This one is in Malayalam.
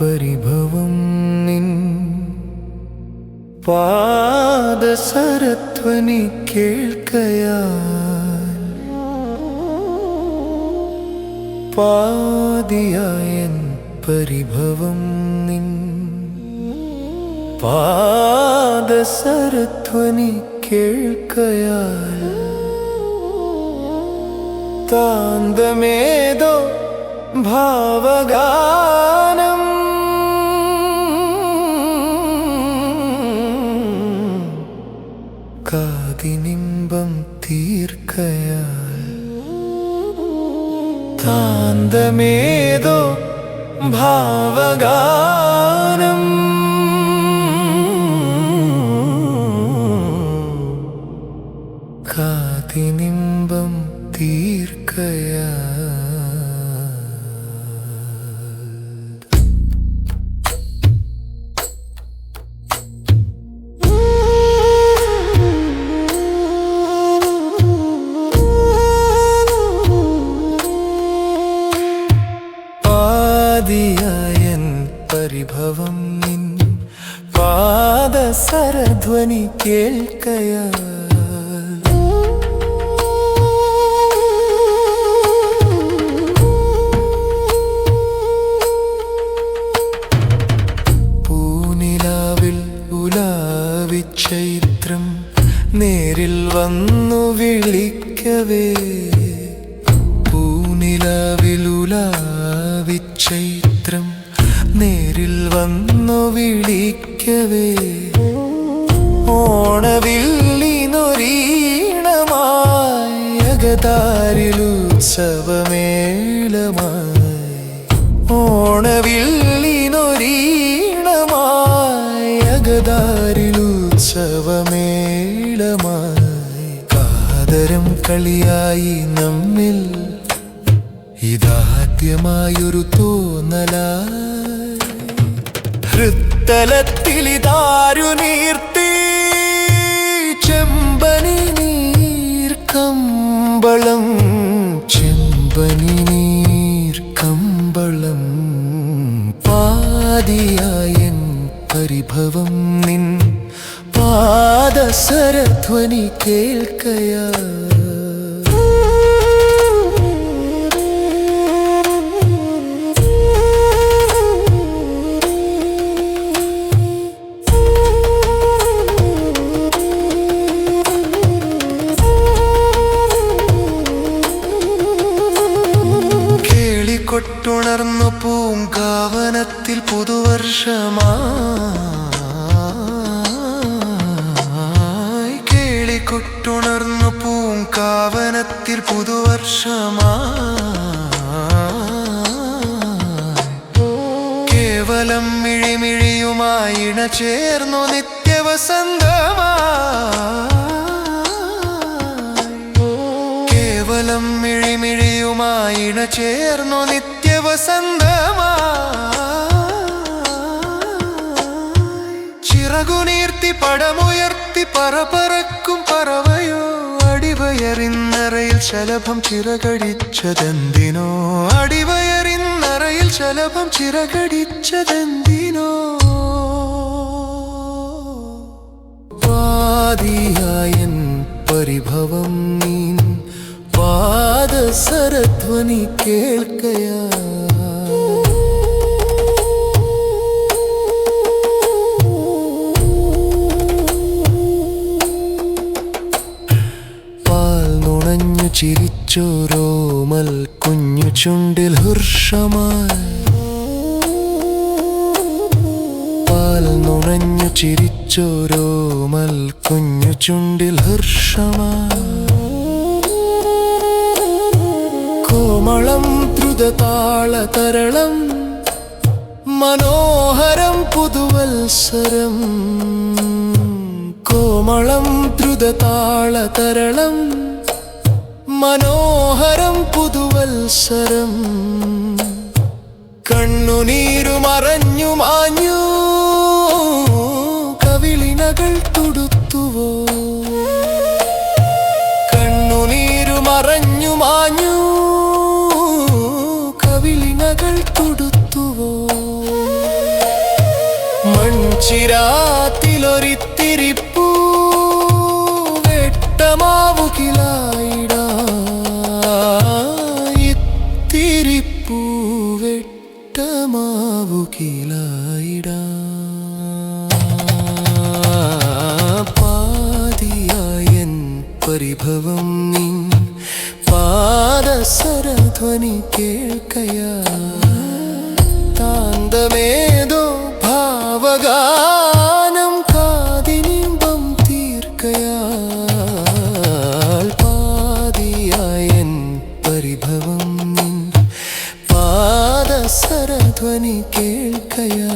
പരിഭവ പാദസരധ്വനി കേൾക്കയാൽ പാതിയായൻ പരിഭവം നിൻ പാദസരധ്വനി കേൾക്കയാൽ താന്തമേതോ ഭാവഗാനം താന്തമേതോ ഭാവഗാനം. കാതിനിമ്പം തീർക്കയാൽ പാദസരധ്വനി കേൾക്കയാ. ചൈത്രം നേരിൽ വന്നു വിളിക്കവേ. പൂനിലാവിൽ ഉലാവിച്ചൈത്രം നേരിൽ വന്നു വിളിക്കവേ. ഉത്സവമേളമായി. ഓണവില്ലിനൊരീണമായി അകതാരിലുത്സവമേളമായി കാതരം കളിയായി നമ്മിൽ ഇതാദ്യമായൊരു തോന്നല ഹൃത്തലത്തിൽ ഇതാരു നീർത്തി. ചെമ്പനി നീർക്കമ്പളം കമ്പളം. ചെമ്പനി നീർക്കമ്പളം പാതിയായ പരിഭവം നിൻ. പാദസരധ്വനി കേൾക്കയാ. പുതുവർഷമായി കേളിക്കൊട്ടുണർന്നു പൂങ്കാവനത്തിൽ പുതുവർഷമായി കേവലം മിഴിമിഴിയുമായി ചേർന്നു നിത്യവസന്തമാ കേവലം മിഴിമിഴിയുമായി ചേർന്നു നിത്യവസന്തമായി ചിറകുനീർത്തി പടമുയർത്തി പറപറക്കും പറവയോ. അടിവയറിന്നറയിൽ ശലഭം ചിറകടിച്ചതെന്തിനോ. അടിവയറിന്നറയിൽ ശലഭം ചിറകടിച്ചതെന്തിനോ. പാതിയായൻ പരിഭവം നീ പാദസരധ്വനി കേൾക്കയാ. ചിരിച്ചോരോമൽ കുഞ്ഞു ചുണ്ടിൽ ഹർഷമായി പാൽ നുണഞ്ഞു ചിരിച്ചോരോമൽ കുഞ്ഞു ചുണ്ടിൽ ഹർഷമായി കോമളം ദ്രുതതാള തരളം മനോഹരം പുതുവത്സരം. കോമളം ദ്രുതതാള തരളം മനോഹരം പുതുവത്സരം. കണ്ണുനീരു മറഞ്ഞു മാഞ്ഞു. കവിളിനകൾ തുടുത്തുവോ. കണ്ണുനീരു മറഞ്ഞു മാഞ്ഞു. കവിളിനകൾ തുടുത്തുവോ. മൺചിരാത്തിലൊരിത്തിരിപ്പൂ. വെട്ടമാവുകിലാ. പരിഭവം നീ പാദസരധ്വനി കേൾക്കയാ. താന്തമേതോ ഭാവഗാനം കാതിനിമ്പം തീർക്കയാൽ പാതിയായൻ പരിഭവം നിൻ പാദസരധ്വനി കേൾക്കയാ.